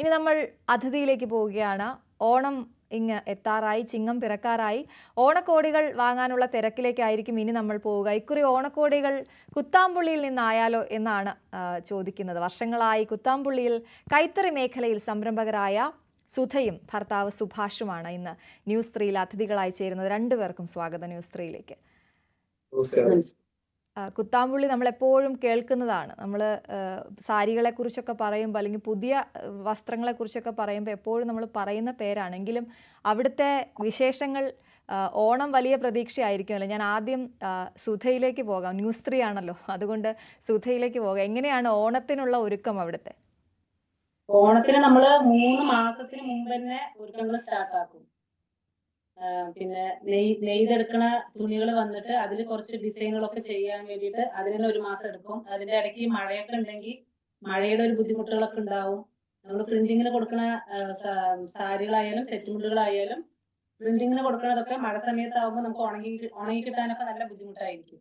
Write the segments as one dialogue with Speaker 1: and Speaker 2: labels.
Speaker 1: ഇനി നമ്മൾ അതിഥിയിലേക്ക് പോവുകയാണ്. ഓണം ഇങ്ങ് എത്താറായി ചിങ്ങം പിറക്കാറായി. ഓണക്കോടികൾ വാങ്ങാനുള്ള തിരക്കിലേക്കായിരിക്കും ഇനി നമ്മൾ പോവുക. ഇക്കുറി ഓണക്കോടികൾ കുത്താമ്പുള്ളിയിൽ നിന്നായാലോ എന്നാണ് ചോദിക്കുന്നത്. വർഷങ്ങളായി കുത്താമ്പുള്ളിയിൽ കൈത്തറി മേഖലയിൽ സംരംഭകരായ സുധയും ഭർത്താവ് സുഭാഷുമാണ് ഇന്ന് ന്യൂസ് ത്രീയിൽ അതിഥികളായി ചേരുന്നത്. രണ്ടുപേർക്കും സ്വാഗതം ന്യൂസ് ത്രീയിലേക്ക്. കുത്താമ്പുള്ളി നമ്മളെപ്പോഴും കേൾക്കുന്നതാണ്. നമ്മൾ സാരികളെ കുറിച്ചൊക്കെ പറയുമ്പോൾ അല്ലെങ്കിൽ പുതിയ വസ്ത്രങ്ങളെ കുറിച്ചൊക്കെ പറയുമ്പോൾ എപ്പോഴും നമ്മൾ പറയുന്ന പേരാണെങ്കിലും അവിടുത്തെ വിശേഷങ്ങൾ ഓണം വലിയ പ്രതീക്ഷയായിരിക്കുമല്ലോ. ഞാൻ ആദ്യം സുധയിലേക്ക് പോകാം. ന്യൂസ് ത്രീ ആണല്ലോ. അതുകൊണ്ട് സുധയിലേക്ക് പോകാം. എങ്ങനെയാണ് ഓണത്തിനുള്ള ഒരുക്കം അവിടുത്തെ?
Speaker 2: ഓണത്തിന് നമ്മൾ മൂന്ന് മാസത്തിന് മുമ്പ് തന്നെ ഒരുക്കങ്ങൾ സ്റ്റാർട്ട് ആക്കും ആ, പിന്നെ നെയ് നെയ്തെടുക്കണ തുണികൾ വന്നിട്ട് അതിൽ കുറച്ച് ഡിസൈനുകളൊക്കെ ചെയ്യാൻ വേണ്ടിയിട്ട് അതിന് തന്നെ ഒരു മാസം എടുക്കും അതിന്റെ ഇടയ്ക്ക് മഴയൊക്കെ ഉണ്ടെങ്കിൽ മഴയുടെ ഒരു ബുദ്ധിമുട്ടുകളൊക്കെ ഉണ്ടാവും നമ്മൾ പ്രിന്റിങ്ങിന് കൊടുക്കണ സാരികളായാലും സെറ്റ് മുണ്ടുകളായാലും പ്രിന്റിങ്ങിന് കൊടുക്കണതൊക്കെ മഴ സമയത്താവുമ്പോൾ നമുക്ക് ഉണങ്ങി ഉണങ്ങി കിട്ടാനൊക്കെ നല്ല ബുദ്ധിമുട്ടായിരിക്കും.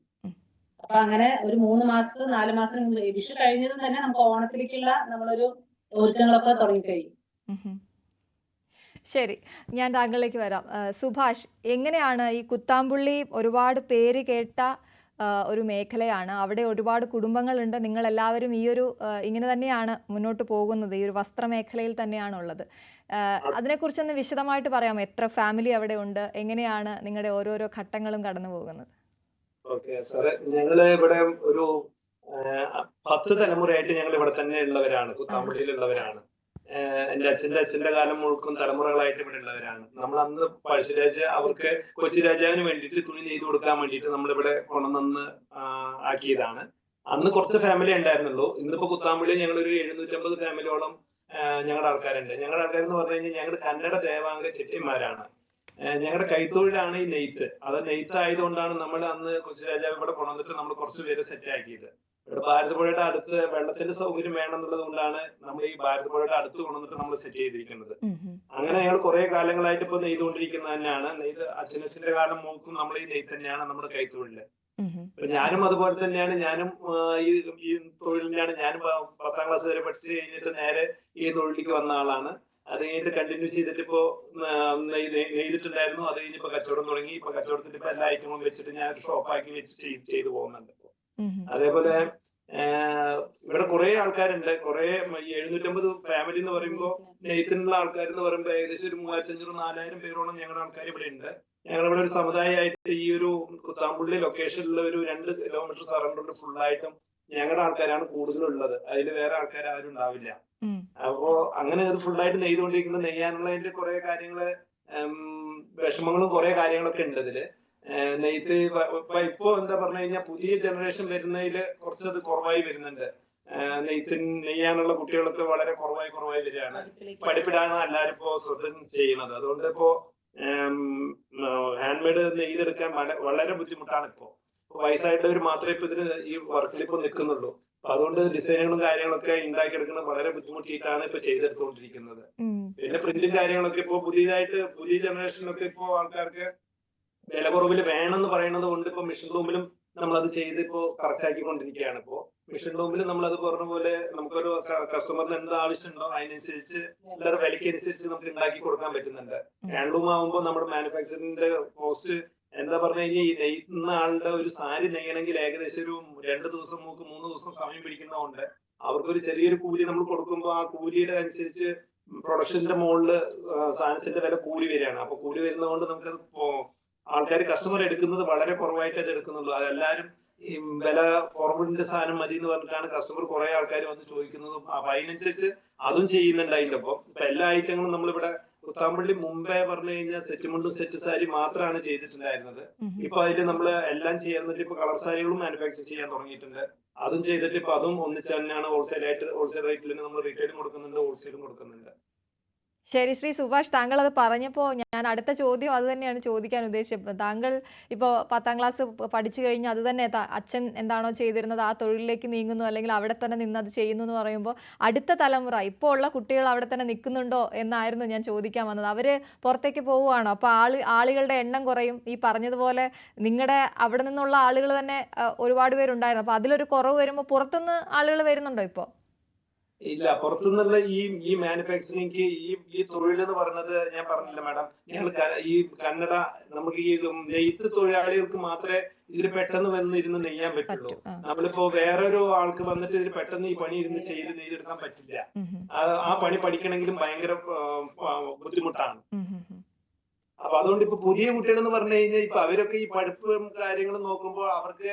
Speaker 2: അപ്പൊ അങ്ങനെ ഒരു മൂന്ന് മാസത്തിന് നാല് മാസത്തിന് വിഷു കഴിഞ്ഞതും തന്നെ നമുക്ക് ഓണത്തിലേക്കുള്ള നമ്മളൊരു ഒരുക്കങ്ങളൊക്കെ തുടങ്ങിക്കഴിയും
Speaker 1: ഉഹും. ശരി ഞാൻ താങ്കളിലേക്ക് വരാം. സുഭാഷ് എങ്ങനെയാണ് ഈ കുത്താമ്പുള്ളി ഒരുപാട് പേര് കേട്ട ഒരു മേഖലയാണ്? അവിടെ ഒരുപാട് കുടുംബങ്ങളുണ്ട്. നിങ്ങൾ എല്ലാവരും ഈ ഒരു ഇങ്ങനെ തന്നെയാണ് മുന്നോട്ട് പോകുന്നത്. ഈ ഒരു വസ്ത്രമേഖലയിൽ തന്നെയാണുള്ളത്. അതിനെക്കുറിച്ചൊന്ന് വിശദമായിട്ട് പറയാമോ? എത്ര ഫാമിലി അവിടെ ഉണ്ട്? എങ്ങനെയാണ് നിങ്ങളുടെ ഓരോരോ ഘട്ടങ്ങളും കടന്നു പോകുന്നത്?
Speaker 3: ഓക്കെ സാറേ ഞങ്ങൾ ഇവിടെ ഒരു പത്ത് തലമുറയായിട്ട് ഞങ്ങൾ ഇവിടെ തന്നെ ഉള്ളവരാണ് കുത്താമ്പള്ളിയിലുള്ളവരാണ്. എന്റെ അച്ഛന്റെ അച്ഛന്റെ കാലം മുഴുക്കും തലമുറകളായിട്ട് ഇവിടെ ഉള്ളവരാണ്. നമ്മൾ അന്ന് പഴശ്ശിരാജ അവർക്ക് കൊച്ചി രാജാവിന് വേണ്ടിയിട്ട് തുണി നെയ്തു കൊടുക്കാൻ വേണ്ടിയിട്ട് നമ്മൾ ഇവിടെ കൊണ്ടുവന്ന് ആക്കിയതാണ്. അന്ന് കുറച്ച് ഫാമിലി ഉണ്ടായിരുന്നുള്ളൂ. ഇന്നിപ്പോ കുത്താമ്പള്ളി ഞങ്ങൾ ഒരു എഴുന്നൂറ്റമ്പത് ഫാമിലിയോളം ഞങ്ങളുടെ ആൾക്കാരുണ്ട്. ഞങ്ങളുടെ ആൾക്കാരെന്ന് പറഞ്ഞു കഴിഞ്ഞാൽ ഞങ്ങളുടെ കന്നഡ ദേവാംഗ ചെട്ടിമാരാണ് ഞങ്ങളുടെ കൈത്തൊഴിലാണ് ഈ നെയ്ത്ത്. അത് നെയ്ത്ത് ആയതുകൊണ്ടാണ് നമ്മൾ അന്ന് കൊച്ചി രാജാവ് ഇവിടെ കൊണ്ടുവന്നിട്ട് നമ്മൾ കുറച്ച് പേര് സെറ്റ് ആക്കിയത്. ഇവിടെ ഭാരതപ്പുഴയുടെ അടുത്ത് വെള്ളത്തിന്റെ സൗകര്യം വേണം എന്നുള്ളത് കൊണ്ടാണ് നമ്മൾ ഈ ഭാരതപ്പുഴയുടെ അടുത്ത് കൊണ്ടുവന്നിട്ട് നമ്മൾ സെറ്റ് ചെയ്തിരിക്കുന്നത്. അങ്ങനെ ഞങ്ങൾ കുറെ കാലങ്ങളായിട്ട് ഇപ്പൊ നെയ്തുകൊണ്ടിരിക്കുന്നത് തന്നെയാണ്. നെയ്ത് അച്ഛനച്ഛന്റെ കാലം നോക്കും നമ്മൾ ഈ നെയ്ത്ത് തന്നെയാണ് നമ്മുടെ കൈത്തൊഴിൽ. ഞാനും അതുപോലെ തന്നെയാണ്. ഞാനും ഈ ഈ തൊഴിലിനാണ് ഞാനും പത്താം ക്ലാസ് വരെ പഠിച്ചു കഴിഞ്ഞിട്ട് നേരെ ഈ തൊഴിലേക്ക് വന്ന ആളാണ്. അത് കഴിഞ്ഞിട്ട് കണ്ടിന്യൂ ചെയ്തിട്ട് ഇപ്പോ നെയ്തിട്ടുണ്ടായിരുന്നു. അത് കഴിഞ്ഞിപ്പോ കച്ചവടം തുടങ്ങി. ഇപ്പൊ കച്ചവടത്തിന്റെ ഇപ്പൊ എല്ലാ ഐറ്റങ്ങളും വെച്ചിട്ട് ഞാൻ ഷോപ്പാക്കി വെച്ച് ചെയ്ത് പോകുന്നുണ്ട്. അതേപോലെ ഇവിടെ കുറെ ആൾക്കാരുണ്ട്. കുറെ എഴുന്നൂറ്റമ്പത് ഫാമിലി എന്ന് പറയുമ്പോൾ നെയ്ത്തിനുള്ള ആൾക്കാർ എന്ന് പറയുമ്പോൾ ഏകദേശം ഒരു മൂവായിരത്തി അഞ്ഞൂറ് നാലായിരം പേരോളം ഞങ്ങളുടെ ആൾക്കാർ ഇവിടെ ഉണ്ട്. ഞങ്ങളിവിടെ ഒരു സമുദായമായിട്ട് ഈ ഒരു കുത്താമ്പുള്ളി ലൊക്കേഷനിൽ ഒരു രണ്ട് കിലോമീറ്റർ സറൗണ്ടിൽ ഫുള്ളായിട്ടും ഞങ്ങളുടെ ആൾക്കാരാണ് കൂടുതലുള്ളത്. അതിൽ വേറെ ആൾക്കാർ ആരും ഉണ്ടാവില്ല. അപ്പോ അങ്ങനെ അത് ഫുള്ളായിട്ട് നെയ്തുകൊണ്ടിരിക്കുന്നത് നെയ്യാനുള്ളതിന്റെ കുറെ കാര്യങ്ങൾ വിഷമങ്ങളും കുറെ കാര്യങ്ങളൊക്കെ ഉണ്ട് ഇതിൽ. നെയ്ത്ത് ഇപ്പൊ എന്താ പറഞ്ഞു കഴിഞ്ഞാൽ പുതിയ ജനറേഷൻ വരുന്നതിൽ കുറച്ചത് കുറവായി വരുന്നുണ്ട്. നെയ്ത്ത് നെയ്യാനുള്ള കുട്ടികളൊക്കെ വളരെ കുറവായി കുറവായി വരികയാണ്. പഠിപ്പിടാണ് എല്ലാവരും ഇപ്പോ ശ്രദ്ധ ചെയ്യുന്നത്. അതുകൊണ്ട് ഇപ്പോ ഹാൻഡ്മെയ്ഡ് നെയ്തെടുക്കാൻ വള- വളരെ ബുദ്ധിമുട്ടാണ് ഇപ്പോ. വയസ്സായിട്ടുള്ളവർ മാത്രമേ ഇപ്പൊ ഇതിന് ഈ വർക്കിൽ ഇപ്പൊ നിൽക്കുന്നുള്ളൂ. അപ്പൊ അതുകൊണ്ട് ഡിസൈനുകളും കാര്യങ്ങളൊക്കെ ഉണ്ടാക്കിയെടുക്കുന്നത് വളരെ ബുദ്ധിമുട്ടിയിട്ടാണ് ഇപ്പൊ ചെയ്തെടുത്തുകൊണ്ടിരിക്കുന്നത്. പിന്നെ പ്രിന്റും കാര്യങ്ങളൊക്കെ ഇപ്പോ പുതിയതായിട്ട് പുതിയ ജനറേഷനിലൊക്കെ ഇപ്പോ ആൾക്കാർക്ക് വില കുറവിൽ വേണമെന്ന് പറയുന്നത് കൊണ്ട് ഇപ്പൊ മിഷൻ റൂമിലും നമ്മൾ അത് ചെയ്ത് ഇപ്പോ കറക്റ്റ് ആക്കിക്കൊണ്ടിരിക്കുകയാണ്. ഇപ്പോ മിഷൻ റൂമിൽ നമ്മൾ അത് പറഞ്ഞ പോലെ നമുക്കൊരു കസ്റ്റമറിന് എന്ത് ആവശ്യമുണ്ടോ അതിനനുസരിച്ച് എല്ലാവരും വിലയ്ക്ക് അനുസരിച്ച് നമുക്ക് ഉണ്ടാക്കി കൊടുക്കാൻ പറ്റുന്നുണ്ട്. ഹാൻഡ് റൂം ആകുമ്പോൾ നമ്മുടെ മാനുഫാക്ചറിന്റെ കോസ്റ്റ് എന്താ പറഞ്ഞു കഴിഞ്ഞാൽ ഈ നെയ്യുന്ന ആളുടെ ഒരു സാരി നെയ്യണമെങ്കിൽ ഏകദേശം ഒരു രണ്ട് ദിവസം മൂക്ക് മൂന്ന് ദിവസം സമയം പിടിക്കുന്നതുകൊണ്ട് അവർക്കൊരു ചെറിയൊരു കൂലി നമ്മൾ കൊടുക്കുമ്പോൾ ആ കൂലിയുടെ അനുസരിച്ച് പ്രൊഡക്ഷന്റെ മുകളിൽ സാധനത്തിന്റെ വില കൂലി വരികയാണ്. അപ്പൊ കൂലി വരുന്നതുകൊണ്ട് നമുക്കത് ആൾക്കാർ കസ്റ്റമർ എടുക്കുന്നത് വളരെ കുറവായിട്ട് അത് എടുക്കുന്നുള്ളൂ. അതെല്ലാരും ഈ വില കുറവിന്റെ സാധനം മതി എന്ന് പറഞ്ഞിട്ടാണ് കസ്റ്റമർ കുറെ ആൾക്കാർ വന്ന് ചോദിക്കുന്നതും അപ്പൊ അതിനനുസരിച്ച് അതും ചെയ്യുന്നുണ്ട് അതിന്റെ ഒപ്പം. ഇപ്പൊ എല്ലാ ഐറ്റങ്ങളും നമ്മളിവിടെ കുത്താമ്പള്ളി മുമ്പേ പറഞ്ഞു കഴിഞ്ഞാൽ സെറ്റ് മുണ്ടും സെറ്റ് സാരി മാത്രമാണ് ചെയ്തിട്ടുണ്ടായിരുന്നത്. ഇപ്പൊ അതിൽ നമ്മൾ എല്ലാം ചെയ്യുന്നിട്ട് ഇപ്പൊ കളർ സാരികളും മാനുഫാക്ചർ ചെയ്യാൻ തുടങ്ങിയിട്ടുണ്ട്. അതും ചെയ്തിട്ട് ഇപ്പൊ അതും ഒന്നിച്ച് തന്നെയാണ് ഹോൾസെയിൽ ആയിട്ട് ഹോൾസെയിൽ റേറ്റിൽ നമ്മൾ റീറ്റെയിലും കൊടുക്കുന്നുണ്ട് ഹോൾസെയിലും കൊടുക്കുന്നുണ്ട്.
Speaker 1: ശരി ശ്രീ സുഭാഷ് താങ്കൾ അത് പറഞ്ഞപ്പോൾ ഞാൻ അടുത്ത ചോദ്യം അത് തന്നെയാണ് ചോദിക്കാൻ ഉദ്ദേശിച്ചത്. താങ്കൾ ഇപ്പോൾ പത്താം ക്ലാസ് പഠിച്ചു കഴിഞ്ഞ് അത് തന്നെ അച്ഛൻ എന്താണോ ചെയ്തിരുന്നത് ആ തൊഴിലിലേക്ക് നീങ്ങുന്നു അല്ലെങ്കിൽ അവിടെ തന്നെ നിന്ന് അത് ചെയ്യുന്നു എന്ന് പറയുമ്പോൾ അടുത്ത തലമുറ ഇപ്പോൾ ഉള്ള കുട്ടികൾ അവിടെ തന്നെ നിൽക്കുന്നുണ്ടോ എന്നായിരുന്നു ഞാൻ ചോദിക്കാൻ വന്നത്. അവർ പുറത്തേക്ക് പോവുകയാണോ? അപ്പോൾ ആൾ ആളുകളുടെ എണ്ണം കുറയും. ഈ പറഞ്ഞതുപോലെ നിങ്ങളുടെ അവിടെ നിന്നുള്ള ആളുകൾ തന്നെ ഒരുപാട് പേരുണ്ടായിരുന്നു. അപ്പോൾ അതിലൊരു കുറവ് വരുമ്പോൾ പുറത്തുനിന്ന് ആളുകൾ വരുന്നുണ്ടോ ഇപ്പോൾ
Speaker 3: ഇല്ല പുറത്തുനിന്നുള്ള ഈ ഈ മാനുഫാക്ചറിങ് ഈ ഈ തൊഴിൽ എന്ന് പറയുന്നത് ഞാൻ പറഞ്ഞില്ല മാഡം ഞങ്ങൾ ഈ കന്നഡ നമുക്ക് ഈ നെയ്ത്ത് തൊഴിലാളികൾക്ക് മാത്രമേ ഇതിൽ പെട്ടെന്ന് വന്ന് ഇരുന്ന് നെയ്യാൻ പറ്റുള്ളൂ. നമ്മളിപ്പോ വേറൊരു ആൾക്ക് വന്നിട്ട് ഇതിൽ പെട്ടെന്ന് ഈ പണി ഇരുന്ന് ചെയ്ത് നെയ്തെടുക്കാൻ പറ്റില്ല. ആ- പണി പഠിക്കണമെങ്കിലും ഭയങ്കര ബുദ്ധിമുട്ടാണ്. അപ്പൊ അതുകൊണ്ട് ഇപ്പൊ പുതിയ കുട്ടികൾ എന്ന് പറഞ്ഞു കഴിഞ്ഞാൽ ഇപ്പൊ അവരൊക്കെ ഈ പഠിപ്പും കാര്യങ്ങളും നോക്കുമ്പോൾ അവർക്ക്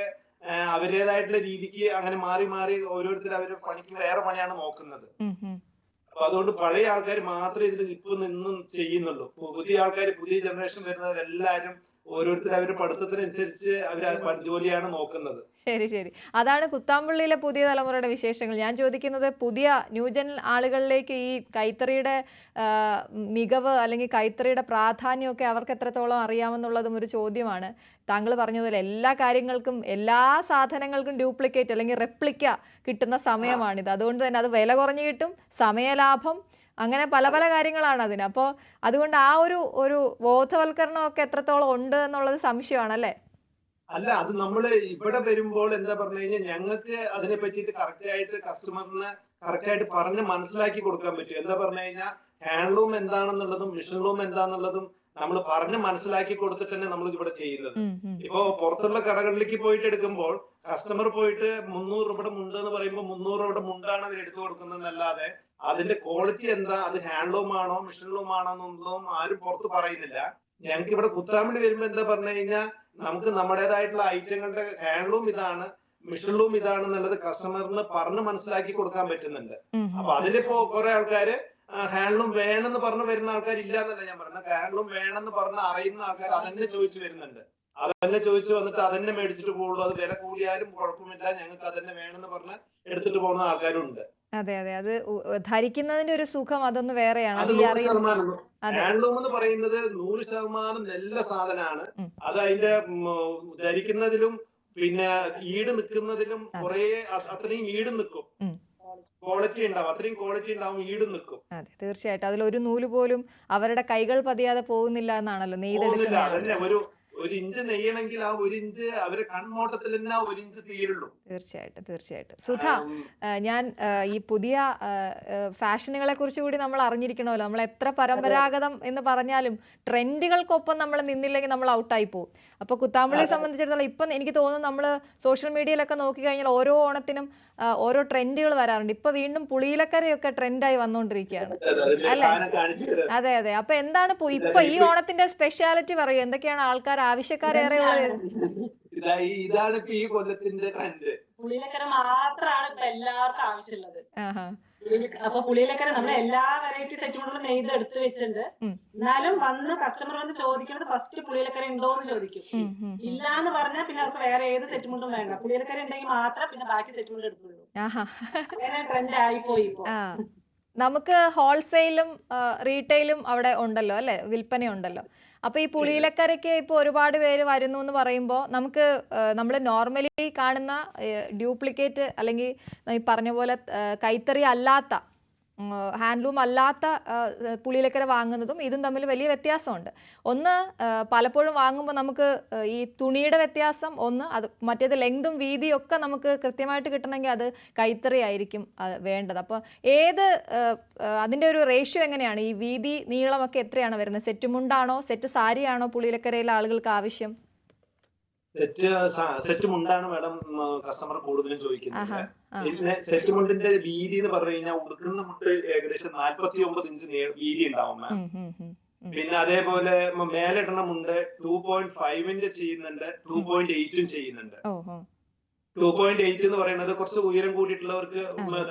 Speaker 3: അവരുടേതായിട്ടുള്ള രീതിക്ക് അങ്ങനെ മാറി മാറി ഓരോരുത്തർ അവർ പണിക്ക് വേറെ പണിയാണ് നോക്കുന്നത്. അപ്പൊ അതുകൊണ്ട് പഴയ ആൾക്കാർ മാത്രമേ ഇതിൽ ഇപ്പൊ നിന്നും ചെയ്യുന്നുള്ളൂ പുതിയ ആൾക്കാർ പുതിയ ജനറേഷൻ വരുന്നവരെല്ലാരും ഓരോരുത്തർ അവരുടെ പഠിത്തത്തിനനുസരിച്ച് അവർ ജോലിയാണ് നോക്കുന്നത്.
Speaker 1: ശരി ശരി. അതാണ് കുത്താമ്പള്ളിയിലെ പുതിയ തലമുറയുടെ വിശേഷങ്ങൾ. ഞാൻ ചോദിക്കുന്നത് പുതിയ ന്യൂജൻ ആളുകളിലേക്ക് ഈ കൈത്തറിയുടെ മികവ് അല്ലെങ്കിൽ കൈത്തറിയുടെ പ്രാധാന്യമൊക്കെ അവർക്ക് എത്രത്തോളം അറിയാമെന്നുള്ളതും ഒരു ചോദ്യമാണ്. താങ്കൾ പറഞ്ഞതുപോലെ എല്ലാ കാര്യങ്ങൾക്കും എല്ലാ സാധനങ്ങൾക്കും ഡ്യൂപ്ലിക്കേറ്റ് അല്ലെങ്കിൽ റെപ്ലിക്ക കിട്ടുന്ന സമയമാണിത്. അതുകൊണ്ട് തന്നെ അത് വില കുറഞ്ഞു കിട്ടും സമയലാഭം അങ്ങനെ പല പല കാര്യങ്ങളാണ് അതിന്. അപ്പോൾ അതുകൊണ്ട് ആ ഒരു ഒരു ബോധവൽക്കരണമൊക്കെ എത്രത്തോളം ഉണ്ട് എന്നുള്ളത് സംശയമാണ് അല്ലേ
Speaker 3: അല്ല അത് നമ്മൾ ഇവിടെ വരുമ്പോൾ എന്താ പറഞ്ഞു കഴിഞ്ഞാൽ ഞങ്ങൾക്ക് അതിനെ പറ്റിയിട്ട് കറക്റ്റ് ആയിട്ട് കസ്റ്റമറിന് കറക്റ്റ് ആയിട്ട് പറഞ്ഞ് മനസ്സിലാക്കി കൊടുക്കാൻ പറ്റും. എന്താ പറഞ്ഞു കഴിഞ്ഞാൽ ഹാൻഡ്ലൂം എന്താണെന്നുള്ളതും മിഷൻ ലൂം എന്താണെന്നുള്ളതും നമ്മൾ പറഞ്ഞ് മനസ്സിലാക്കി കൊടുത്തിട്ട് തന്നെ നമ്മൾ ഇവിടെ ചെയ്യുന്നത്. ഇപ്പോ പുറത്തുള്ള കടകളിലേക്ക് പോയിട്ട് എടുക്കുമ്പോൾ കസ്റ്റമർ പോയിട്ട് മുന്നൂറ് രൂപയുടെ മുണ്ട് എന്ന് പറയുമ്പോൾ മുന്നൂറ് രൂപയുടെ മുണ്ടാണ് അവർ എടുത്തു കൊടുക്കുന്നതെന്നല്ലാതെ അതിന്റെ ക്വാളിറ്റി എന്താ അത് ഹാൻഡ്ലൂം ആണോ മിഷൻ ലൂം ആണോ എന്നൊന്നും ആരും പുറത്ത് പറയുന്നില്ല ഞങ്ങൾക്ക് ഇവിടെ കുത്താമ്പടി വരുമ്പോ എന്താ പറഞ്ഞു കഴിഞ്ഞാൽ നമുക്ക് നമ്മുടേതായിട്ടുള്ള ഐറ്റങ്ങളുടെ ഹാൻഡ്ലൂം ഇതാണ് മിഷൻ ലൂം ഇതാണെന്നുള്ളത് കസ്റ്റമറിന് പറഞ്ഞ് മനസ്സിലാക്കി കൊടുക്കാൻ പറ്റുന്നുണ്ട്. അപ്പൊ അതിലിപ്പോ കുറെ ആൾക്കാര് ഹാൻഡ്ലൂം വേണമെന്ന് പറഞ്ഞ് വരുന്ന ആൾക്കാർ ഇല്ല എന്നല്ല ഞാൻ പറഞ്ഞത്. ഹാൻഡ്ലൂം വേണമെന്ന് പറഞ്ഞ് അറിയുന്ന ആൾക്കാർ അതന്നെ ചോദിച്ചു വരുന്നുണ്ട്. അതന്നെ ചോദിച്ചു വന്നിട്ട് അതന്നെ മേടിച്ചിട്ട് പോകുള്ളൂ. അത് വില കൂടിയാലും കുഴപ്പമില്ല. ഞങ്ങൾക്ക് അതന്നെ വേണമെന്ന് പറഞ്ഞ് എടുത്തിട്ട് പോകുന്ന ആൾക്കാരും ഉണ്ട്
Speaker 1: അതെ. അതെ അത് ധരിക്കുന്നതിന്റെ ഒരു സുഖം അതൊന്ന് വേറെയാണ്.
Speaker 3: ഹാൻഡ്ലൂം എന്ന് പറയുന്നത് നൂറ് ശതമാനം നല്ല സാധനമാണ്. അത് അതിന്റെ ധരിക്കുന്നതിലും പിന്നെ ഈട് നിൽക്കുന്നതിലും. കുറെ അത്രയും ഈട് നിൽക്കും. ക്വാളിറ്റി ഉണ്ടാവും. അത്രയും ക്വാളിറ്റി ഉണ്ടാവും ഈടും നിൽക്കും.
Speaker 1: അതെ തീർച്ചയായിട്ടും. അതിൽ ഒരു നൂൽ പോലും അവരുടെ കൈകൾ പതിയാതെ പോകുന്നില്ല എന്നാണല്ലോ
Speaker 3: നെയ്തെടുക്കുന്നത്.
Speaker 1: നെയ്തെടുക്കുന്ന
Speaker 3: ഒരു ഒരു ഇഞ്ച് നെയ്യണമെങ്കിൽ ആ ഒരു ഇഞ്ച് അവരെ കൺമോട്ടത്തിൽ തന്നെ ആ ഒരു ഇഞ്ച് തീരുള്ളൂ.
Speaker 1: തീർച്ചയായിട്ടും തീർച്ചയായിട്ടും. സുധ ഞാൻ ഈ പുതിയ ഫാഷനുകളെ കുറിച്ച് കൂടി നമ്മൾ അറിഞ്ഞിരിക്കണമല്ലോ. നമ്മൾ എത്ര പരമ്പരാഗതം എന്ന് പറഞ്ഞാലും ട്രെൻഡുകൾക്കൊപ്പം നമ്മൾ നിന്നില്ലെങ്കിൽ നമ്മൾ ഔട്ടായി പോകും അപ്പോൾ കുത്താമ്പള്ളിയെ സംബന്ധിച്ചിടത്തോളം ഇപ്പം എനിക്ക് തോന്നുന്നു നമ്മൾ സോഷ്യൽ മീഡിയയിലൊക്കെ നോക്കിക്കഴിഞ്ഞാൽ ഓരോ ഓണത്തിനും ഓരോ ട്രെൻഡുകൾ വരാറുണ്ട്. ഇപ്പൊ വീണ്ടും പുളിയിലക്കരയൊക്കെ ട്രെൻഡായി വന്നുകൊണ്ടിരിക്കുകയാണ് അല്ലെ. അതെ അതെ. അപ്പൊ എന്താണ് ഇപ്പൊ ഈ ഓണത്തിന്റെ സ്പെഷ്യാലിറ്റി പറയൂ എന്തൊക്കെയാണ് ആൾക്കാർ ആവശ്യക്കാരേറെ ഉള്ളത്?
Speaker 3: ഇതാണ് ഇപ്പൊ ഈ കൊല്ലത്തിന്റെ ട്രെൻഡ്
Speaker 2: പുളിയിലക്കര മാത്രമാണ് ഇപ്പൊ എല്ലാവർക്കും ആവശ്യമുള്ളത്. അപ്പൊ പുളിയിലക്കര നമ്മൾ എല്ലാ വെറൈറ്റി സെറ്റും നെയ്ത് എടുത്തു വെച്ചിട്ടുണ്ട്. എന്നാലും വന്ന് കസ്റ്റമർ വന്ന് ചോദിക്കുന്നത് ഫസ്റ്റ് പുളിയിലക്കര ഉണ്ടോ എന്ന് ചോദിക്കും. ഇല്ല എന്ന് പറഞ്ഞാൽ പിന്നെ അവർക്ക് വേറെ ഏത് സെറ്റ് മുണ്ടും വേണ്ട. പുളിയിലക്കര ഉണ്ടെങ്കിൽ മാത്രം പിന്നെ ബാക്കി സെറ്റ് മുണ്ട് എടുക്കുള്ളൂ. അങ്ങനെ ട്രെൻഡ് ആയിപ്പോയി ഇപ്പൊ.
Speaker 1: നമുക്ക് ഹോൾസെയിലും റീറ്റെയിലും അവിടെ ഉണ്ടല്ലോ അല്ലെ? വിൽപ്പന ഉണ്ടല്ലോ അപ്പൊ ഈ പുളിയിലക്കരയ്ക്ക് ഇപ്പൊ ഒരുപാട് പേര് വരുന്നു എന്ന് പറയുമ്പോൾ നമുക്ക് നമ്മൾ നോർമലി കാണുന്ന ഡ്യൂപ്ലിക്കേറ്റ് അല്ലെങ്കിൽ പറഞ്ഞ പോലെ കൈത്തറി അല്ലാത്ത ഹാൻഡ്ലൂം അല്ലാത്ത പുളിയിലക്കര വാങ്ങുന്നതും ഇതും തമ്മിൽ വലിയ വ്യത്യാസമുണ്ട്. ഒന്ന് പലപ്പോഴും വാങ്ങുമ്പോൾ നമുക്ക് ഈ തുണിയുടെ വ്യത്യാസം ഒന്ന് അത് മറ്റേത് ലെങ്തും വീതിയും ഒക്കെ നമുക്ക് കൃത്യമായിട്ട് കിട്ടണമെങ്കിൽ അത് കൈത്തറി ആയിരിക്കും വേണ്ടത്. അപ്പോൾ ഏത് അതിന്റെ ഒരു റേഷ്യോ എങ്ങനെയാണ്? ഈ വീതി നീളമൊക്കെ എത്രയാണ് വരുന്നത്? സെറ്റ് മുണ്ടാണോ? സെറ്റ് സാരിയാണോ പുളിയിലക്കരയിലെ ആളുകൾക്ക് ആവശ്യം?
Speaker 3: സെറ്റ് സെറ്റ് മുണ്ടാണ് മാഡം കസ്റ്റമർ കൂടുതലും ചോദിക്കുന്നത്. പിന്നെ സെറ്റ് മുണ്ടിന്റെ വീതി എന്ന് പറഞ്ഞു കഴിഞ്ഞാൽ ഉടുക്കുന്ന മുട്ട് ഏകദേശം നാല്പത്തി ഒമ്പത് ഇഞ്ച് വീതി ഉണ്ടാവും മാം. പിന്നെ അതേപോലെ മ- മേലിടണ മുണ്ട് ടു പോയിന്റ് ഫൈവിന്റെ ചെയ്യുന്നുണ്ട് ടു പോയിന്റ് എയ്റ്റും ചെയ്യുന്നുണ്ട്. ടു പോയിന്റ് എയ്റ്റ് എന്ന് പറയുന്നത് കുറച്ച് ഉയരം കൂടിയിട്ടുള്ളവർക്ക്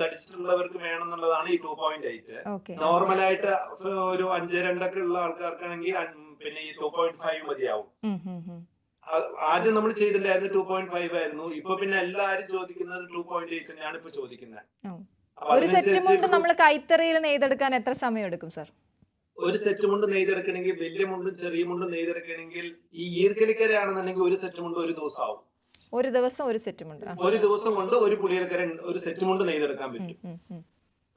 Speaker 3: തടിച്ചിട്ടുള്ളവർക്ക് വേണം എന്നുള്ളതാണ് ഈ ടു പോയിന്റ് എയ്റ്റ്. നോർമലായിട്ട് ഒരു അഞ്ച് രണ്ടൊക്കെ ഉള്ള ആൾക്കാർക്കാണെങ്കിൽ പിന്നെ ഈ ടു പോയിന്റ് ഫൈവ് മതിയാവും. ആദ്യം നമ്മൾ ചെയ്തില്ലായിരുന്നു ടു പോയിന്റ് ഫൈവ് ആയിരുന്നു. ഇപ്പൊ പിന്നെ എല്ലാരും ചോദിക്കുന്നത് ടു പോയിന്റ് എയ്റ്റ് തന്നെയാണ് ഇപ്പൊ ചോദിക്കുന്നത്
Speaker 1: ഒരു സെറ്റ് മുണ്ട് നമ്മൾ കൈത്തറിയിൽ നെയ്തെടുക്കാൻ എത്ര സമയം എടുക്കും സർ
Speaker 3: ഒരു സെറ്റ് മുണ്ട് നെയ്തെടുക്കണമെങ്കിൽ വലിയ മുണ്ടും ചെറിയ മുണ്ടും നെയ്തെടുക്കണമെങ്കിൽ ഈ ഈർക്കലിക്കരയാണെന്നുണ്ടെങ്കിൽ ഒരു സെറ്റ് മുണ്ട് ഒരു ദിവസം ആവും
Speaker 1: ഒരു ദിവസം ഒരു സെറ്റ് മുണ്ട്
Speaker 3: ഒരു ദിവസം കൊണ്ട് ഒരു പുളിയിലക്കര ഒരു സെറ്റ് മുണ്ട് നെയ്തെടുക്കാൻ പറ്റും.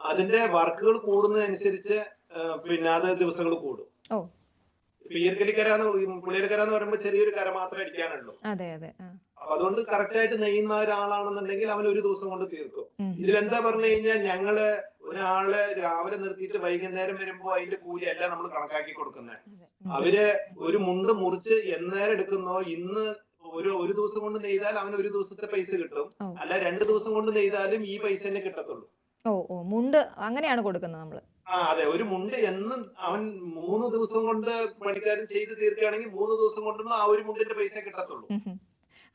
Speaker 3: അതിന്റെ വർക്കുകൾ കൂടുന്നതനുസരിച്ച് പിന്നെ അത് ദിവസങ്ങൾ കൂടും. ഈർക്കലിക്കര എന്ന് പുളിയൽക്കര എന്ന് പറയുമ്പോൾ ചെറിയൊരു കര മാത്രമേ അടിക്കാനുള്ളൂ.
Speaker 1: അതെ അതെ
Speaker 3: അപ്പൊ അതുകൊണ്ട് കറക്റ്റ് ആയിട്ട് നെയ്യുന്ന ഒരാളാണെന്നുണ്ടെങ്കിൽ അവൻ ഒരു ദിവസം കൊണ്ട് തീർക്കും. ഇതിലെന്താ പറഞ്ഞു കഴിഞ്ഞാൽ ഞങ്ങൾ ഒരാൾ രാവിലെ നിർത്തിയിട്ട് വൈകുന്നേരം വരുമ്പോ അതിന്റെ കൂലി അല്ല നമ്മൾ കണക്കാക്കി കൊടുക്കുന്നത്. അവർ ഒരു മുണ്ട് മുറിച്ച് എന്നേരം എടുക്കുന്നോ ഇന്ന് ഒരു ഒരു ദിവസം കൊണ്ട് നെയ്താൽ അവന് ഒരു ദിവസത്തെ പൈസ കിട്ടും. അല്ല രണ്ട് ദിവസം കൊണ്ട് നെയ്താലും ഈ പൈസ തന്നെ കിട്ടത്തുള്ളൂ.
Speaker 1: ഓ ഓ മുണ്ട് അങ്ങനെയാണ് കൊടുക്കുന്നത് നമ്മൾ.
Speaker 3: ആ അതെ ഒരു മുണ്ട് എന്നും അവൻ മൂന്ന് ദിവസം കൊണ്ട് പണിക്കാരൻ ചെയ്ത് തീർക്കുകയാണെങ്കിൽ മൂന്ന് ദിവസം കൊണ്ടൊന്നും ആ ഒരു മുണ്ടിന്റെ പൈസ കിട്ടത്തുള്ളൂ.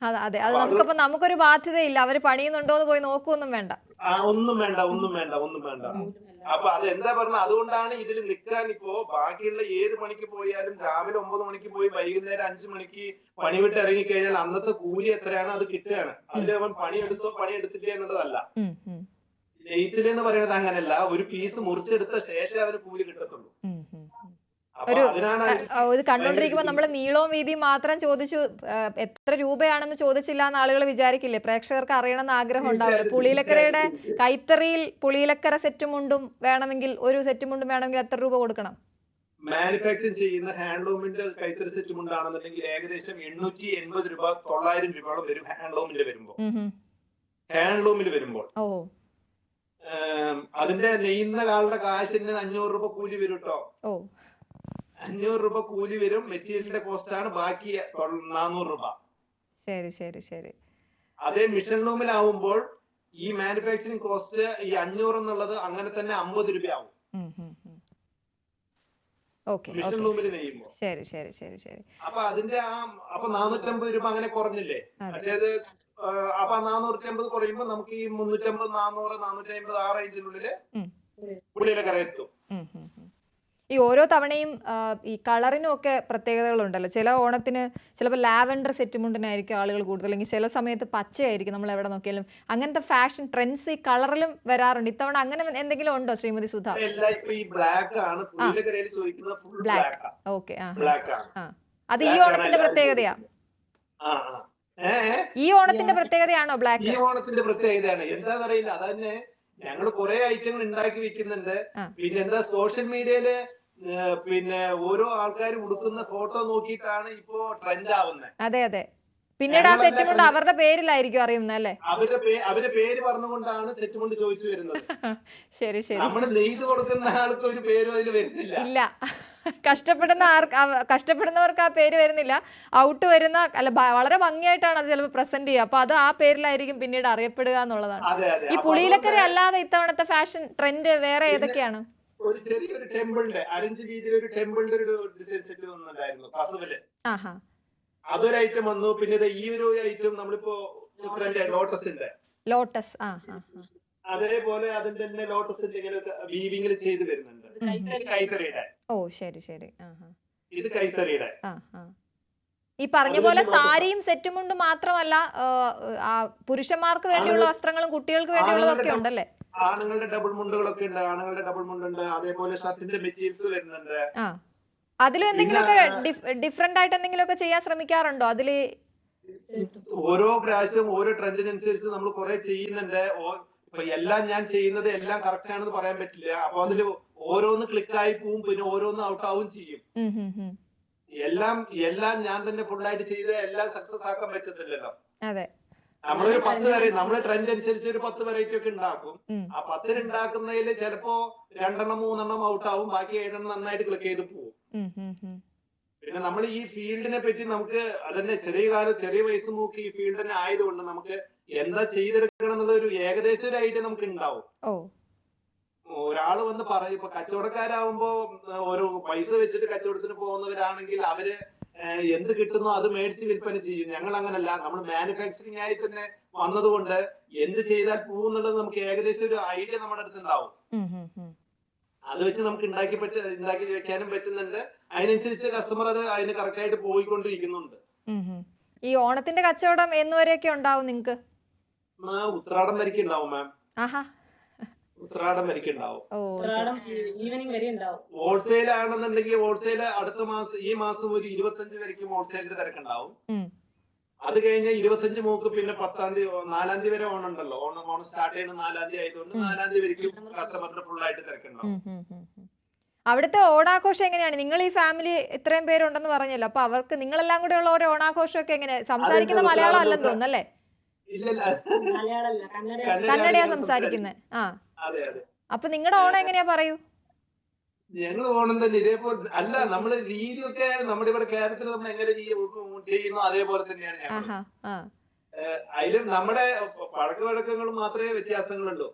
Speaker 1: അതെ അതെ അത് നമുക്കപ്പോ നമുക്കൊരു ബാധ്യതയില്ല. അവർ പണിയുന്നുണ്ടോ എന്ന് പോയി നോക്കൊന്നും വേണ്ട.
Speaker 3: ആ ഒന്നും വേണ്ട ഒന്നും വേണ്ട ഒന്നും വേണ്ട. അപ്പൊ അത് എന്താ പറഞ്ഞ അതുകൊണ്ടാണ് ഇതിൽ നിൽക്കാൻ ഇപ്പോ ബാക്കിയുള്ള ഏത് പണിക്ക് പോയാലും രാവിലെ ഒമ്പത് മണിക്ക് പോയി വൈകുന്നേരം അഞ്ചു മണിക്ക് പണി വിട്ട് ഇറങ്ങിക്കഴിഞ്ഞാൽ അന്നത്തെ കൂലി എത്രയാണ് അത് കിട്ടുകയാണ്. അതിൽ അവൻ പണിയെടുത്തോ പണിയെടുത്തില്ലേ എന്നുള്ളതല്ല. നെയ്ത്തിൽ എന്ന് പറയുന്നത് അങ്ങനല്ല. ഒരു പീസ് മുറിച്ചെടുത്ത ശേഷം അവന് കൂലി കിട്ടത്തുള്ളൂ.
Speaker 1: ഒരു- ഇത് കണ്ടോണ്ടിരിക്കുമ്പോ നമ്മൾ നീളവും വീതിയും മാത്രം ചോദിച്ചു എത്ര രൂപയാണെന്ന് ചോദിച്ചില്ല എന്ന് ആളുകൾ വിചാരിക്കില്ലേ? പ്രേക്ഷകർക്ക് അറിയണമെന്ന് ആഗ്രഹം ഉണ്ടാവില്ല? പുളിയിലക്കരയുടെ കൈത്തറിയിൽ പുളിയിലക്കര സെറ്റ് മുണ്ടും വേണമെങ്കിൽ ഒരു സെറ്റ് മുണ്ടും വേണമെങ്കിൽ എത്ര രൂപ കൊടുക്കണം?
Speaker 3: മാനുഫാക്ചർ ചെയ്യുന്ന ഹാൻഡ്ലൂമിന്റെ കൈത്തറി സെറ്റ് മുണ്ടാണെന്നുണ്ടെങ്കിൽ ഏകദേശം എണ്ണൂറ്റി എൺപത് രൂപ തൊള്ളായിരം രൂപയോളം വരും ഹാൻഡ്ലൂമിന്റെ വരുമ്പോൾ. ഹാൻഡ്ലൂമിൽ വരുമ്പോൾ. അതിന്റെ നെയ്യുന്ന കാളുടെ കാശിന് അഞ്ഞൂറ് രൂപ കൂലി വരും കേട്ടോ അഞ്ഞൂറ് രൂപ കൂലി വരും മെറ്റീരിയലിന്റെ കോസ്റ്റ് ആണ് ബാക്കി നാനൂറ് രൂപ.
Speaker 1: ശരി ശരി ശരി.
Speaker 3: അതേ മിഷൻ ലൂമിലാവുമ്പോൾ ഈ മാനുഫാക്ചറിങ് കോസ്റ്റ് ഈ അഞ്ഞൂറ് എന്നുള്ളത് അങ്ങനെ തന്നെ അമ്പത് രൂപയാവും.
Speaker 1: ആവും
Speaker 3: മിഷൻ റൂമിൽ നെയ്യുമ്പോൾ.
Speaker 1: ശരി ശരി ശരി ശരി.
Speaker 3: അപ്പൊ അതിന്റെ ആ അപ്പൊ നാനൂറ്റമ്പത് രൂപ അങ്ങനെ കുറഞ്ഞില്ലേ? മറ്റേത് അപ്പൊ നാനൂറ്റി അമ്പത് കുറയുമ്പോ നമുക്ക് ഈ മുന്നൂറ്റമ്പത് നാനൂറ് നാനൂറ്റി അമ്പത് ആ
Speaker 1: റേഞ്ചിനുള്ളിൽ
Speaker 3: ഉള്ളിലെ കരയെത്തും
Speaker 1: ഉം. ഈ ഓരോ തവണയും ഈ കളറിനും ഒക്കെ പ്രത്യേകതകളുണ്ടല്ലോ. ചില ഓണത്തിന് ചിലപ്പോൾ ലാവൻഡർ സെറ്റ് മുണ്ടിനായിരിക്കും ആളുകൾ കൂടുതൽ. അല്ലെങ്കിൽ ചില സമയത്ത് പച്ചയായിരിക്കും നമ്മൾ എവിടെ നോക്കിയാലും. അങ്ങനത്തെ ഫാഷൻ ട്രെൻഡ്സ് ഈ കളറിലും വരാറുണ്ട്. ഇത്തവണ അങ്ങനെ എന്തെങ്കിലും ഉണ്ടോ ശ്രീമതി സുധ?
Speaker 3: ബ്ലാക്ക്
Speaker 1: ഓക്കെ അത് ഈ ഓണത്തിന്റെ പ്രത്യേകതയാ? ഈ ഓണത്തിന്റെ പ്രത്യേകതയാണോ ബ്ലാക്ക്?
Speaker 3: ഈ ഓണത്തിന്റെ പ്രത്യേകതയാണ്. എന്താണെന്നറിയില്ല അതന്നെ ഞങ്ങൾ കുറെ ഐറ്റങ്ങൾ ഉണ്ടാക്കി വെക്കുന്നുണ്ട്. പിന്നെ എന്താ സോഷ്യൽ മീഡിയയിൽ പിന്നെ ഓരോ ആൾക്കാർ ഉടുക്കുന്ന ഫോട്ടോ നോക്കിയിട്ടാണ് ഇപ്പോ ട്രെൻഡ് ആവുന്നത്
Speaker 1: അതെ അതെ. പിന്നീട് ആ സെറ്റുമുണ്ട്. അവരുടെ പേരിലായിരിക്കും അറിയുന്നത് അല്ലേ?
Speaker 3: അവരുടെ അവരുടെ പേര് പറഞ്ഞുകൊണ്ടാണ് സെറ്റ് കൊണ്ട് ചോദിച്ചു വരുന്നത്.
Speaker 1: ശരി ശരി.
Speaker 3: നമ്മൾ നെയ്ത് കൊടുക്കുന്ന ആൾക്ക് ഒരു പേരും അതിൽ വരുന്നില്ല.
Speaker 1: ഇല്ല. കഷ്ടപ്പെടുന്ന ആർക്ക് കഷ്ടപ്പെടുന്നവർക്ക് ആ പേര് വരുന്നില്ല. ഔട്ട് വരുന്ന അല്ല വളരെ ഭംഗിയായിട്ടാണ് അത് ചിലപ്പോൾ പ്രസന്റ് ചെയ്യുക. അപ്പൊ അത് ആ പേരിലായിരിക്കും പിന്നീട് അറിയപ്പെടുക എന്നുള്ളതാണ്. ഈ
Speaker 3: പുളിയിലക്കറി
Speaker 1: പുളിയിലക്കര അല്ലാതെ ഇത്തവണത്തെ ഫാഷൻ ട്രെൻഡ് വേറെ ഏതൊക്കെയാണ്?
Speaker 3: ഒരു ചെറിയൊരു ടെമ്പിളിന്റെ അരഞ്ച് രീതിയിൽ ഒരു ടെമ്പിളിന്റെ ഒരു ഡിസൈൻ സെറ്റ് വന്നിട്ടുണ്ടായിരുന്നു കസവിൽ
Speaker 1: ആഹാ.
Speaker 3: അതൊരു ഐറ്റം വന്നു. പിന്നെ ദേ ഈ ഒരു ഐറ്റം നമ്മളിപ്പോ ട്രെൻഡ് ലോട്ടസിന്റെ
Speaker 1: ലോട്ടസ് ആ ആ ആ.
Speaker 3: അതേപോലെ അതിന്റെ തന്നെ ലോട്ടസിന്റെ ഇങ്ങനെ വീവിംഗിൽ ചെയ്ത് വരുന്നുണ്ട്. ഇത് കൈത്തറിയുടെ.
Speaker 1: ഓ ശരി ശരി. ആഹാ
Speaker 3: ഇത് കൈത്തറിയുടെ.
Speaker 1: ഈ പറഞ്ഞ പോലെ സാരിയും സെറ്റും മുണ്ടും മാത്രമല്ല പുരുഷന്മാർക്ക് വേണ്ടിയുള്ള വസ്ത്രങ്ങളും കുട്ടികൾക്ക് വേണ്ടിയുള്ളതൊക്കെ
Speaker 3: ആണുങ്ങളുടെ
Speaker 1: ഉണ്ടല്ലേ?
Speaker 3: ആണുങ്ങളുടെ ഡബിൾ മുണ്ടുകളൊക്കെ ഉണ്ട്. ആണുങ്ങളുടെ ഡബിൾ മുണ്ടുണ്ട്. അതേപോലെ ഷർട്ടിന്റെ മെറ്റീരിയൽസ് വരുന്നുണ്ട്.
Speaker 1: ആ. അതിലും എന്തെങ്കിലുമൊക്കെ ഡിഫറെന്റ് ആയിട്ട് എന്തെങ്കിലുമൊക്കെ ചെയ്യാൻ ശ്രമിക്കാറുണ്ടോ? അതിൽ
Speaker 3: ഓരോ പ്രാവശ്യം ഓരോ ട്രെൻഡിനനുസരിച്ച് നമ്മൾ കുറെ ചെയ്യുന്നുണ്ട്. ഇപ്പൊ എല്ലാം ഞാൻ ചെയ്യുന്നത് എല്ലാം കറക്റ്റ് ആണെന്ന് പറയാൻ പറ്റില്ല. അപ്പൊ അതിൽ ഓരോന്ന് ക്ലിക്ക് ആയി പോവും പിന്നെ ഓരോന്ന് ഔട്ട് ആവും ചെയ്യും. എല്ലാം എല്ലാം ഞാൻ തന്നെ ഫുള്ളായിട്ട് ചെയ്ത് എല്ലാം സക്സസ് ആക്കാൻ പറ്റത്തില്ലല്ലോ.
Speaker 1: അതെ.
Speaker 3: നമ്മളൊരു പത്ത് വരെ നമ്മൾ ട്രെൻഡ് അനുസരിച്ച് ഒരു പത്ത് വെറൈറ്റി ഒക്കെ ഉണ്ടാക്കും. ആ പത്തിന് ഉണ്ടാക്കുന്നതിൽ ചിലപ്പോ രണ്ടെണ്ണം മൂന്നെണ്ണം ഔട്ട് ആവും. ബാക്കി ഏഴെണ്ണം നന്നായിട്ട് ക്ലിക്ക് ചെയ്ത് പോകും. പിന്നെ നമ്മൾ ഈ ഫീൽഡിനെ പറ്റി നമുക്ക് അതന്നെ ചെറിയ കാലം ചെറിയ വയസ്സ് നോക്കി ഈ ഫീൽഡ് തന്നെ ആയതുകൊണ്ട് നമുക്ക് എന്താ ചെയ്തെടുക്കണം എന്നുള്ള ഒരു ഏകദേശം ഒരു ഐഡിയ നമുക്ക് ഉണ്ടാവും.
Speaker 1: ഓ.
Speaker 3: ഒരാൾ വന്ന് പറയും ഇപ്പൊ കച്ചവടക്കാരാവുമ്പോ ഒരു പൈസ വെച്ചിട്ട് കച്ചവടത്തിന് പോകുന്നവരാണെങ്കിൽ അവർ എന്ത് കിട്ടുന്നോ അത് മേടിച്ച് വിൽപ്പന ചെയ്യും. ഞങ്ങൾ അങ്ങനല്ല. നമ്മൾ മാനുഫാക്ചറിങ് ആയി തന്നെ വന്നതുകൊണ്ട് എന്ത് ചെയ്താൽ പോകുന്നുള്ളത് നമുക്ക് ഏകദേശം ഒരു ഐഡിയ നമ്മുടെ അടുത്ത് ഉണ്ടാവും.
Speaker 1: ഉം, ഉം, ഉം.
Speaker 3: അത് വെച്ച് നമുക്ക് ഉണ്ടാക്കി പറ്റ ഉണ്ടാക്കി വെക്കാനും പറ്റുന്നുണ്ട്. അതിനനുസരിച്ച് കസ്റ്റമർ അത് അതിന് കറക്റ്റ് ആയിട്ട് പോയിക്കൊണ്ടിരിക്കുന്നുണ്ട്.
Speaker 1: ഈ ഓണത്തിന്റെ കച്ചവടം എന്നുവരെയൊക്കെ ഉണ്ടാവും നിങ്ങക്ക്?
Speaker 3: മാം ഉത്രാടം വരയ്ക്ക് ഉണ്ടാവും മാം
Speaker 1: ആഹാ.
Speaker 3: ഉത്രാടം വരയ്ക്ക് ഉണ്ടാവും
Speaker 1: ഓ
Speaker 2: ഉത്രാടം ഈവനിങ് വരെ ഉണ്ടാവും
Speaker 3: ഹോൾസെയിൽ ആണെന്നുണ്ടെങ്കിൽ ഹോൾസെയിൽ അടുത്ത മാസം ഈ മാസം ഒരു ഇരുപത്തഞ്ച് വരയ്ക്കും ഹോൾസെയിലിന്റെ തിരക്കുണ്ടാവും. അത് കഴിഞ്ഞ ഇരുപത്തഞ്ച് മൂക്ക് പിന്നെ പത്താം തീയതി നാലാം തീയതി വരെ ഓണം ഉണ്ടല്ലോ. ഓണം ഓണം സ്റ്റാർട്ട് ചെയ്യുന്ന നാലാം തീയതി ആയതുകൊണ്ട്. നാലാം തീയതി വരയ്ക്കും കസ്റ്റമറിന്റെ ഫുൾ ആയിട്ട് തിരക്കുണ്ടാവും.
Speaker 1: അവിടുത്തെ ഓണാഘോഷം എങ്ങനെയാണ്? നിങ്ങൾ ഈ ഫാമിലി ഇത്രയും പേരുണ്ടെന്ന് പറഞ്ഞല്ലോ. അപ്പൊ അവർക്ക് നിങ്ങളെല്ലാം കൂടെ ഉള്ള ഓരോ ഓണാഘോഷം ഒക്കെ എങ്ങനെ സംസാരിക്കുന്ന മലയാളം അല്ലെന്ന്
Speaker 3: തോന്നുന്നല്ലേ.
Speaker 1: കന്നഡയാ സംസാരിക്കുന്നത്. ആ.
Speaker 3: അതെ അതെ.
Speaker 1: അപ്പൊ നിങ്ങളുടെ ഓണം എങ്ങനെയാ പറയൂ?
Speaker 3: ഞങ്ങൾ ഓണം തന്നെ ഇതേപോലെ അല്ല നമ്മൾ രീതിയൊക്കെ നമ്മുടെ ഇവിടെ കേരളത്തിൽ നമ്മൾ എങ്ങനെ ചെയ്യുന്നു അതേപോലെ തന്നെയാണ് ഞങ്ങൾ അതിലും നമ്മുടെ പഴക്ക വഴക്കങ്ങളും മാത്രമേ വ്യത്യാസങ്ങളുള്ളൂ.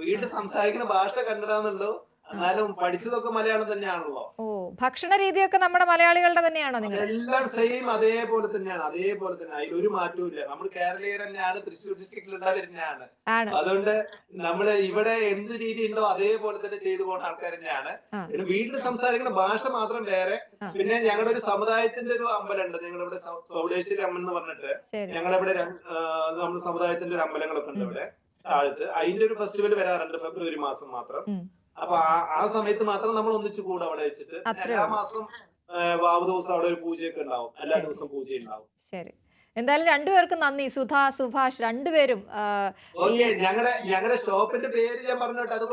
Speaker 3: വീട്ടിൽ സംസാരിക്കുന്ന ഭാഷ കന്നഡ എന്നുള്ളൂ എന്നാലും പഠിച്ചതൊക്കെ മലയാളം തന്നെയാണല്ലോ.
Speaker 1: ഓ ഭക്ഷണ രീതിയൊക്കെ നമ്മുടെ മലയാളികളുടെ തന്നെയാണോ നിങ്ങൾ
Speaker 3: എല്ലാം സെയിം അതേപോലെ തന്നെയാണ് അതേപോലെ തന്നെ. അതിൽ ഒരു മാറ്റവും ഇല്ല. നമ്മൾ കേരളീയർ തന്നെയാണ് തൃശ്ശൂർ ഡിസ്ട്രിക്റ്റിലുള്ളവർ തന്നെയാണ്.
Speaker 1: ആണ്.
Speaker 3: അതുകൊണ്ട് നമ്മൾ ഇവിടെ എന്ത് രീതി ഉണ്ടോ അതേപോലെ തന്നെ ചെയ്തു പോകുന്ന ആൾക്കാർ തന്നെയാണ്. പിന്നെ വീട്ടിൽ സംസാരിക്കുന്ന ഭാഷ മാത്രം വേറെ. പിന്നെ ഞങ്ങളുടെ ഒരു സമുദായത്തിന്റെ ഒരു അമ്പലമുണ്ട്. ഞങ്ങളുടെ ഇവിടെ സൗ- സൗഡേശ്വരി അമ്മൻ എന്ന് പറഞ്ഞിട്ട്
Speaker 1: ഞങ്ങളിവിടെ
Speaker 3: ഞങ്ങളുടെ ഇവിടെ നമ്മുടെ സമുദായത്തിന്റെ ഒരു അമ്പലങ്ങളൊക്കെ ഉണ്ട് ഇവിടെ. താഴത്ത്. അതിന്റെ ഒരു ഫെസ്റ്റിവൽ വരാറുണ്ട് ഫെബ്രുവരി മാസം മാത്രം. അപ്പൊ ആ- സമയത്ത് മാത്രം നമ്മൾ ഒന്നിച്ചു കൂടും അവിടെ വെച്ചിട്ട് എല്ലാ
Speaker 1: മാസവും
Speaker 3: മാസം വാവ് ദിവസം അവിടെ ഒരു പൂജയൊക്കെ ഉണ്ടാവും. എല്ലാ ദിവസവും പൂജ ഉണ്ടാവും
Speaker 1: ശരി. എന്തായാലും രണ്ടുപേർക്കും നന്ദി. സുധ സുഭാഷ് രണ്ടുപേരും
Speaker 3: ഞങ്ങളുടെ ഞങ്ങളുടെ ഷോപ്പിന്റെ പേര് ഞാൻ പറഞ്ഞോട്ടെ അത്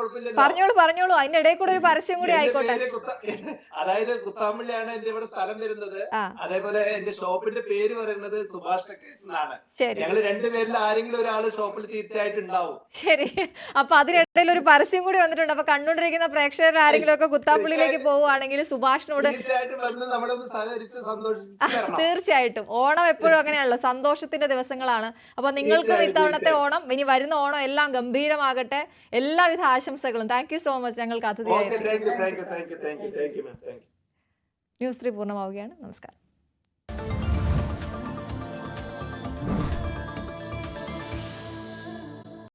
Speaker 1: പറഞ്ഞോളൂ പറഞ്ഞോളൂ. അതിന്റെ ഇടയിൽ കൂടെ ഒരു പരസ്യം കൂടി ആയിക്കോട്ടെ.
Speaker 3: അതായത് കുത്താമ്പള്ളിയാണ് എന്റെ ഇവിടെ സ്ഥലം വരുന്നത്. അതേപോലെ എന്റെ ഷോപ്പിന്റെ പേര് പറയുന്നത് സുഭാഷ് എന്നാണ് ഞങ്ങൾ രണ്ടുപേരിൽ ആരെങ്കിലും ഒരാൾ ഷോപ്പിൽ തീർച്ചയായിട്ടും ഉണ്ടാവും
Speaker 1: ശരി. അപ്പൊ അതിനിടയിൽ ഒരു പരസ്യം കൂടി വന്നിട്ടുണ്ട്. അപ്പൊ കണ്ടുകൊണ്ടിരിക്കുന്ന പ്രേക്ഷകർ ആരെങ്കിലും ഒക്കെ കുത്താമ്പുള്ളിയിലേക്ക് പോവുകയാണെങ്കിൽ സുഭാഷിനോട്
Speaker 3: തീർച്ചയായിട്ടും
Speaker 1: തീർച്ചയായിട്ടും. ഓണം എപ്പോഴും അങ്ങനെയാണല്ലോ. സന്തോഷത്തിന്റെ ദിവസങ്ങളാണ്. അപ്പൊ നിങ്ങൾക്കും ഇത്തവണത്തെ ഓണം ഇനി വരുന്ന ഓണം എല്ലാം ഗംഭീരമാകട്ടെ. എല്ലാവിധ ആശംസകളും. താങ്ക് യു സോ മച്ച് ഞങ്ങൾക്ക് അതിഥിയായി ന്യൂസ് ത്രീ പൂർണമാവുകയാണ്. നമസ്കാരം.